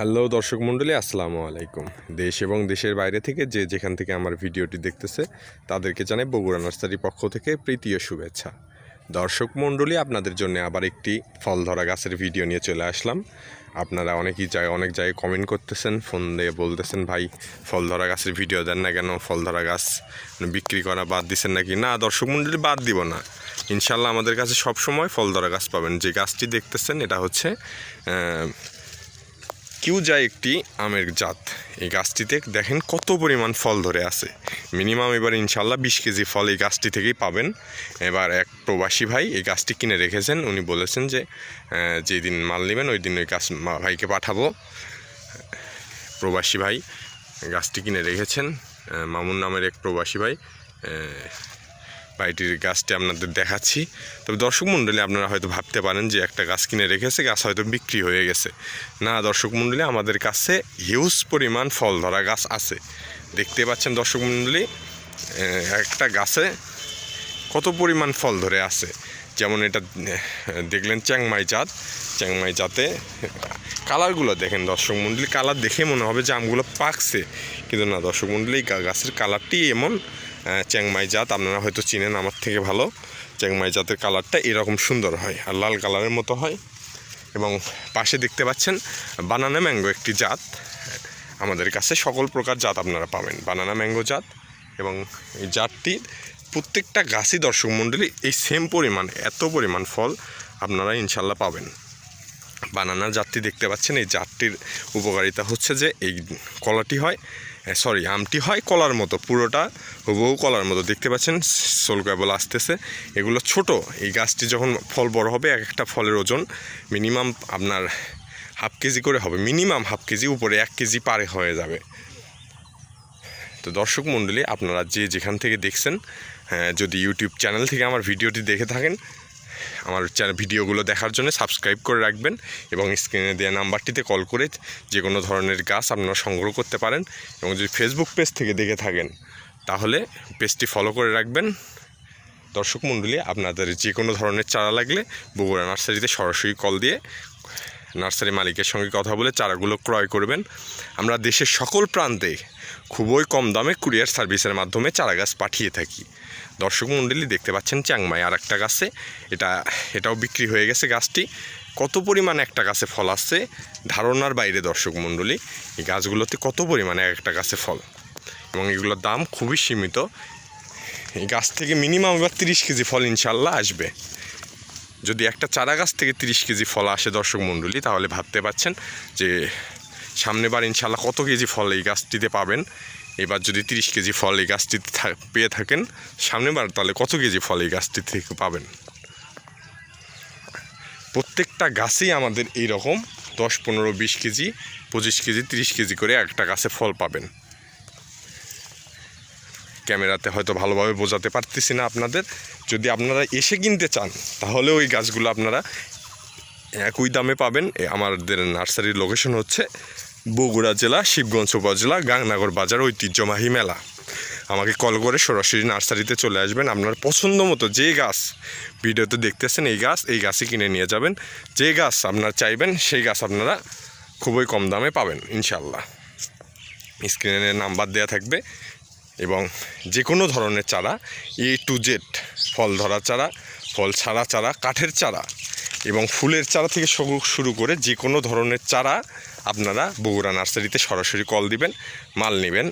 Hello দর্শক মণ্ডলী, আসসালামু আলাইকুম। দেশ এবং দেশের বাইরে থেকে যে যেখান থেকে আমার ভিডিওটি দেখতেছে, তাদেরকে জানাই বগুড়া নার্সারির পক্ষ থেকে প্রীতীয় শুভেচ্ছা। দর্শক মণ্ডলী, আপনাদের জন্য আবার একটি ফল ধরা গাছের ভিডিও নিয়ে চলে আসলাম। আপনারা অনেকেই জায়গায় অনেক জায়গায় কমেন্ট করতেছেন, ফোন দিয়ে বলতেছেন, ভাই ফল ধরা গাছের ভিডিও দেন না কেন? ফল ধরা গাছ বিক্রি করা বাদ দিচ্ছেন নাকি? না, দর্শক মণ্ডলী, বাদ দিব না। ইনশাল্লাহ আমাদের কাছে সব সময় ফল ধরা গাছ পাবেন। যে গাছটি দেখতেছেন, এটা হচ্ছে কিউজা একটি আমের জাত। এই গাছটিতে দেখেন কত পরিমাণ ফল ধরে আছে। মিনিমাম এবার ইনশাল্লাহ বিশ কেজি ফল এই গাছটি থেকেই পাবেন। এবার এক প্রবাসী ভাই এই গাছটি কিনে রেখেছেন। উনি বলেছেন যে যেদিন মাল নেবেন ওই দিন ওই গাছ ভাইকে পাঠাবো। প্রবাসী ভাই গাছটি কিনে রেখেছেন। মামুন নামের এক প্রবাসী ভাই বাড়িটির গাছটি আপনাদের দেখাচ্ছি। তবে দর্শক মণ্ডলী, আপনারা হয়তো ভাবতে পারেন যে একটা গাছ কিনে রেখেছে, গাছ হয়তো বিক্রি হয়ে গেছে। না, দর্শক মণ্ডলী, আমাদের কাছে হিউজ পরিমাণ ফল ধরা গাছ আছে। দেখতে পাচ্ছেন দর্শক মণ্ডলী একটা গাছে কত পরিমাণ ফল ধরে আছে। যেমন এটা দেখলেন চ্যাংমাই জাত। চ্যাংমাই জাতে কালারগুলো দেখেন দর্শক মণ্ডলী, কালার দেখে মনে হবে যে আমগুলো পাকছে। কিন্তু না, দর্শক মণ্ডলী গাছের কালারটি এমন চ্যাংমাই জাত। আপনারা হয়তো চিনেন, আমার থেকে ভালো। চ্যাংমাই জাতের কালারটা এরকম সুন্দর হয় আর লাল কালারের মতো হয়। এবং পাশে দেখতে পাচ্ছেন, বানানা ম্যাঙ্গো একটি জাত। আমাদের কাছে সকল প্রকার জাত আপনারা পাবেন, বানানা ম্যাঙ্গো জাত। এবং এই জাতটি প্রত্যেকটা গাছই দর্শক মণ্ডলী এই সেম পরিমাণ, এত পরিমাণ ফল আপনারা ইনশাল্লাহ পাবেন। বানানা জাতটি দেখতে পাচ্ছেন, এই জাতটির উপকারিতা হচ্ছে যে এই কলাটি হয় সরি আমটি হয় কলার মতো পুরোটা হুবহু কলার মতো। দেখতে পাচ্ছেন সোল কেবল আসতেছে। এগুলো ছোট এই গাছটি যখন ফল বড় হবে এক একটা ফলের ওজন মিনিমাম আপনার হাফ কেজি করে হবে মিনিমাম হাফ কেজি উপরে এক কেজি পারে হয়ে যাবে। তো দর্শক মণ্ডলী আপনারা যে যেখান থেকে দেখছেন হ্যাঁ, যদি ইউটিউব চ্যানেল থেকে আমার ভিডিওটি দেখে থাকেন আমার চ্যানেল ভিডিওগুলো দেখার জন্য সাবস্ক্রাইব করে রাখবেন এবং স্ক্রিনে দেওয়া নাম্বারটিতে কল করে যে কোনো ধরনের গাছ আপনারা সংগ্রহ করতে পারেন এবং যদি ফেসবুক পেজ থেকে দেখে থাকেন, তাহলে পেজটি ফলো করে রাখবেন। দর্শক মণ্ডলী আপনাদের যে কোনো ধরনের চারা লাগলে বগুড়া নার্সারিতে সরাসরি কল দিয়ে নার্সারি মালিকের সঙ্গে কথা বলে চারাগুলো ক্রয় করবেন। আমরা দেশের সকল প্রান্তে খুবই কম দামে কুরিয়ার সার্ভিসের মাধ্যমে চারা গাছ পাঠিয়ে থাকি। দর্শক মণ্ডলী, দেখতে পাচ্ছেন চ্যাংমাই আর একটা গাছে। এটা, এটাও বিক্রি হয়ে গেছে গাছটি। কত পরিমাণ একটা গাছে ফল আসছে ধারণার বাইরে দর্শক মণ্ডলী, এই গাছগুলোতে কত পরিমাণে এক একটা গাছে ফল? এবং এগুলোর দাম খুবই সীমিত। এই গাছ থেকে মিনিমাম এবার তিরিশ কেজি ফল ইনশাল্লাহ আসবে। যদি একটা চারা গাছ থেকে তিরিশ কেজি ফল আসে দর্শক মণ্ডলী, তাহলে ভাবতে পাচ্ছেন যে সামনেবার ইনশাল্লাহ কত কেজি ফল এই গাছটিতে পাবেন। এবার যদি তিরিশ কেজি ফল এই গাছটিতে পেয়ে থাকেন, সামনেবার তাহলে কত কেজি ফল এই গাছটি থেকে পাবেন? প্রত্যেকটা গাছেই আমাদের এই রকম দশ, পনেরো, বিশ কেজি, পঁচিশ কেজি, তিরিশ কেজি করে একটা গাছে ফল পাবেন। ক্যামেরাতে হয়তো ভালোভাবে বোঝাতে পারতেছি না আপনাদের। যদি আপনারা এসে কিনতে চান, তাহলে ওই গাছগুলো আপনারা একই দামে পাবেন। আমাদের নার্সারির লোকেশন হচ্ছে বগুড়া জেলা, শিবগঞ্জ উপজেলা, গাংনাগর বাজার, ঐতিহ্যবাহী মেলা। আমাকে কল করে সরাসরি নার্সারিতে চলে আসবেন। আপনার পছন্দ মতো যে গাছ ভিডিওতে দেখতেছেন, এই গাছ, এই গাছই কিনে নিয়ে যাবেন। যে গাছ আপনার চাইবেন, সেই গাছ আপনারা খুবই কম দামে পাবেন ইনশাল্লাহ স্ক্রিনে নাম্বার দেওয়া থাকবে। এবং যে কোনো ধরনের চারা এ টু জেড ফল ধরা চারা, ফল ছাড়া চারা, কাঠের চারা এবং ফুলের চারা থেকে শুরু করে যে কোনো ধরনের চারা আপনারা বগুড়া নার্সারিতে সরাসরি কল দিবেন, মাল নেবেন।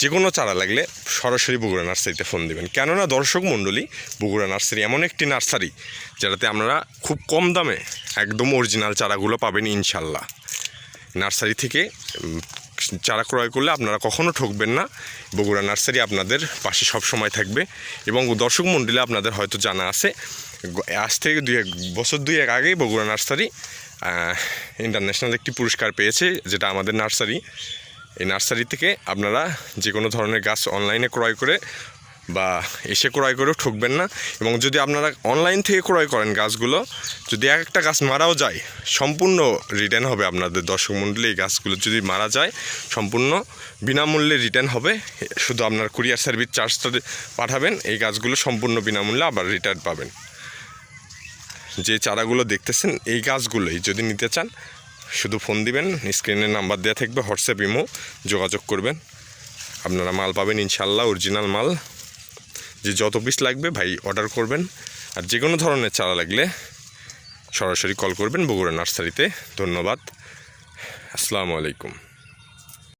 যে কোনো চারা লাগলে সরাসরি বগুড়া নার্সারিতে ফোন দিবেন। কেননা দর্শক মণ্ডলী, বগুড়া নার্সারি এমন একটি নার্সারি যেটাতে আপনারা খুব কম দামে একদম অরিজিনাল চারাগুলো পাবেন ইনশাল্লাহ। নার্সারি থেকে চারা ক্রয় করলে আপনারা কখনো ঠকবেন না। বগুড়া নার্সারি আপনাদের পাশে সব সময় থাকবে এবং দর্শক মণ্ডলী আপনাদের হয়তো জানা আছে, আজ থেকে দুই এক, বছর দুই এক আগেই বগুড়া নার্সারি ইন্টারন্যাশনাল একটি পুরস্কার পেয়েছে, যেটা আমাদের নার্সারি। এই নার্সারি থেকে আপনারা যে কোনো ধরনের গাছ অনলাইনে ক্রয় করে বা এসে ক্রয় করেও ঠকবেন না। এবং যদি আপনারা অনলাইন থেকে ক্রয় করেন গাছগুলো, যদি এক একটা গাছ মারাও যায়, সম্পূর্ণ রিটার্ন হবে আপনাদের দর্শক মণ্ডলী এই গাছগুলো যদি মারা যায়, সম্পূর্ণ বিনামূল্যে রিটার্ন হবে। শুধু আপনার কুরিয়ার সার্ভিস চার্জটা পাঠাবেন, এই গাছগুলো সম্পূর্ণ বিনামূল্যে আবার রিটার্ন পাবেন। যে চারাগুলো দেখতেছেন, এই গাছগুলোই যদি নিতে চান, শুধু ফোন দিবেন স্ক্রিনে নাম্বার দেওয়া থাকবে হোয়াটসঅ্যাপ ইমো যোগাযোগ করবেন। আপনারা মাল পাবেন ইনশাল্লাহ অরিজিনাল মাল। যে যত পিস লাগবে ভাই অর্ডার করবেন। আর যে কোনো ধরনের চারা লাগলে সরাসরি কল করবেন বগুড়া নার্সারিতে। ধন্যবাদ। আসসালামু আলাইকুম।